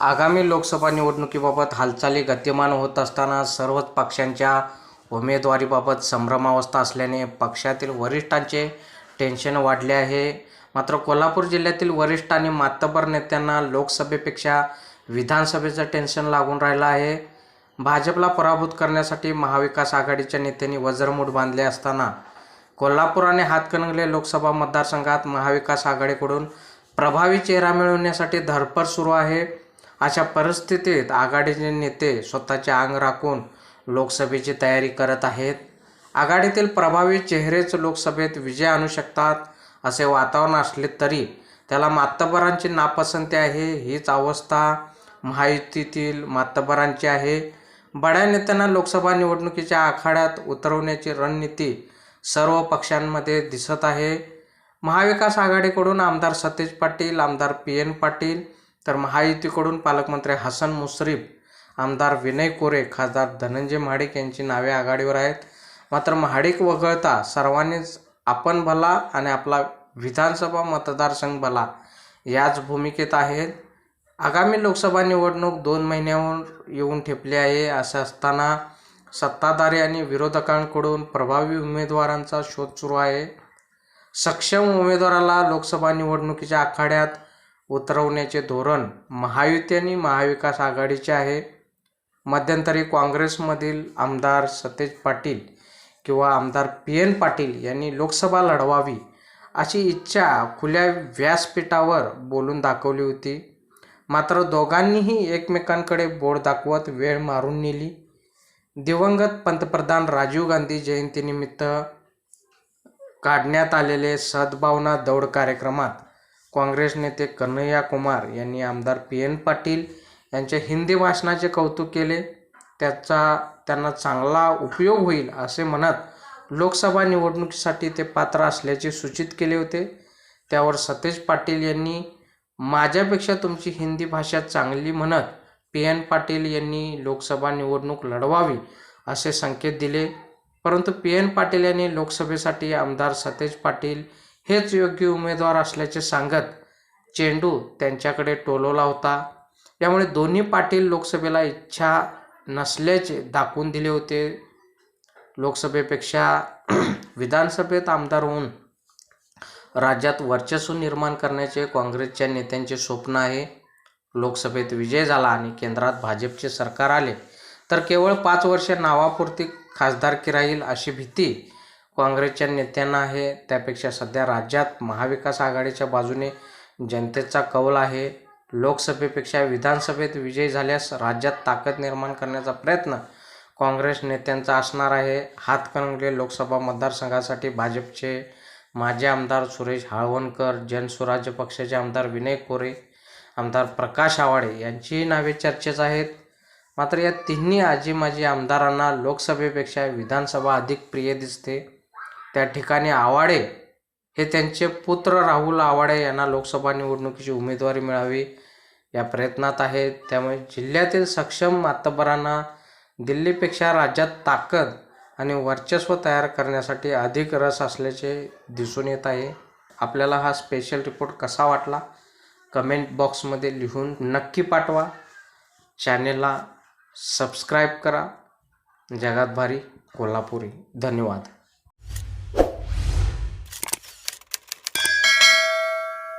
आगामी लोकसभा निवडणुकीबाबत हालचाली गतिमान होत असताना सर्वच पक्षांच्या उमेदवारीबाबत संभ्रमावस्था असल्याने पक्षातील वरिष्ठांचे टेन्शन वाढले आहे. मात्र कोल्हापूर जिल्ह्यातील वरिष्ठ आणि मातबर नेत्यांना लोकसभेपेक्षा विधानसभेचं टेन्शन लागून राहिलं आहे. भाजपला पराभूत करण्यासाठी महाविकास आघाडीच्या नेत्यांनी वज्रमूठ बांधले असताना कोल्हापूर आणि हातकणंगले लोकसभा मतदारसंघात महाविकास आघाडीकडून प्रभावी चेहरा मिळवण्यासाठी धडपड सुरू आहे. अशा परिस्थितीत आघाडीचे नेते स्वतःचे अंग राखून लोकसभेची तयारी करत आहेत. आघाडीतील प्रभावी चेहरेच लोकसभेत विजय आणू शकतात असे वातावरण असले तरी त्याला मातबरांची नापसंती आहे हीच अवस्था महायुतीतील मातबरांची आहे. बड्या नेत्यांना लोकसभा निवडणुकीच्या आखाड्यात उतरवण्याची रणनीती सर्व पक्षांमध्ये दिसत आहे. महाविकास आघाडीकडून आमदार सतेज पाटील आमदार पी एन पाटील तर महायुतीकडून पालकमंत्री हसन मुश्रीफ आमदार विनय कोरे खासदार धनंजय महाडिक यांची नावे आघाडीवर आहेत. मात्र महाडिक वगळता सर्वांनीच आपण भला आणि आपला विधानसभा मतदारसंघ भला याच भूमिकेत आहेत आगामी लोकसभा निवडणूक दोन महिन्यावर येऊन ठेपली आहे असे असताना सत्ताधारी आणि विरोधकांकडून प्रभावी उमेदवारांचा शोध सुरू आहे. सक्षम उमेदवाराला लोकसभा निवडणुकीच्या आखाड्यात उतरवण्याचे धोरण महायुती आणि महाविकास आघाडीचे आहे. मध्यंतरी काँग्रेसमधील आमदार सतेज पाटील किंवा आमदार पी एन पाटील यांनी लोकसभा लढवावी अशी इच्छा खुल्या व्यासपीठावर बोलून दाखवली होती. मात्र दोघांनीही एकमेकांकडे बोट दाखवत वेळ मारून नेली. दिवंगत पंतप्रधान राजीव गांधी जयंतीनिमित्त काढण्यात आलेले सद्भावना दौड कार्यक्रमात काँग्रेस नेते कन्हैया कुमार यांनी आमदार पी एन पाटील यांच्या हिंदी भाषणाचे कौतुक केले. त्याचा त्यांना चांगला उपयोग होईल असे म्हणत लोकसभा निवडणुकीसाठी ते पात्र असल्याचे सूचित केले होते. त्यावर सतेज पाटील यांनी माझ्यापेक्षा तुमची हिंदी भाषा चांगली म्हणत पी एन पाटील यांनी लोकसभा निवडणूक लढवावी असे संकेत दिले. परंतु पी एन पाटील यांनी लोकसभेसाठी आमदार सतेज पाटील हेच योग्य उमेदवार असल्याचे सांगत चेंडू त्यांच्याकडे टोलवला होता. यामुळे दोन्ही पाटील लोकसभेला इच्छा नसल्याचे दाखवून दिले होते. लोकसभेपेक्षा विधानसभेत आमदार होऊन राज्यात वर्चस्व निर्माण करण्याचे काँग्रेसच्या नेत्यांचे स्वप्न आहे. लोकसभेत विजय झाला आणि केंद्रात भाजपचे सरकार आले तर केवळ पाच वर्षे नावापुरती खासदारकी राहील अशी भीती काँग्रेसच्या नेत्यांना आहे. त्यापेक्षा सध्या राज्यात महाविकास आघाडीच्या बाजूने जनतेचा कौल आहे. लोकसभेपेक्षा विधानसभेत विजय झाल्यास राज्यात ताकद निर्माण करण्याचा प्रयत्न काँग्रेस नेत्यांचा असणार आहे. हातकणंगले लोकसभा मतदारसंघासाठी भाजपचे माजी आमदार सुरेश हाळवणकर जनस्वराज्य पक्षाचे आमदार विनय कोरे आमदार प्रकाश आवाडे यांचीही नावे चर्चेत आहेत. मात्र या तिन्ही आजी माजी आमदारांना लोकसभेपेक्षा विधानसभा अधिक प्रिय दिसते. त्या ठिकाणी आवाडे हे त्यांचे पुत्र राहुल आवाडे यांना लोकसभा निवडणुकीची उमेदवारी मिळावी या प्रयत्नात आहेत त्यामुळे जिल्ह्यातील सक्षम मातबरांना दिल्लीपेक्षा राज्यात ताकद आणि वर्चस्व तयार करण्यासाठी अधिक रस असल्याचे दिसून येत आहे. आपल्याला हा स्पेशल रिपोर्ट कसा वाटला? कमेंट बॉक्समध्ये लिहून नक्की पाठवा. चॅनेलला सबस्क्राईब करा. जगात भारी कोल्हापुरी. धन्यवाद.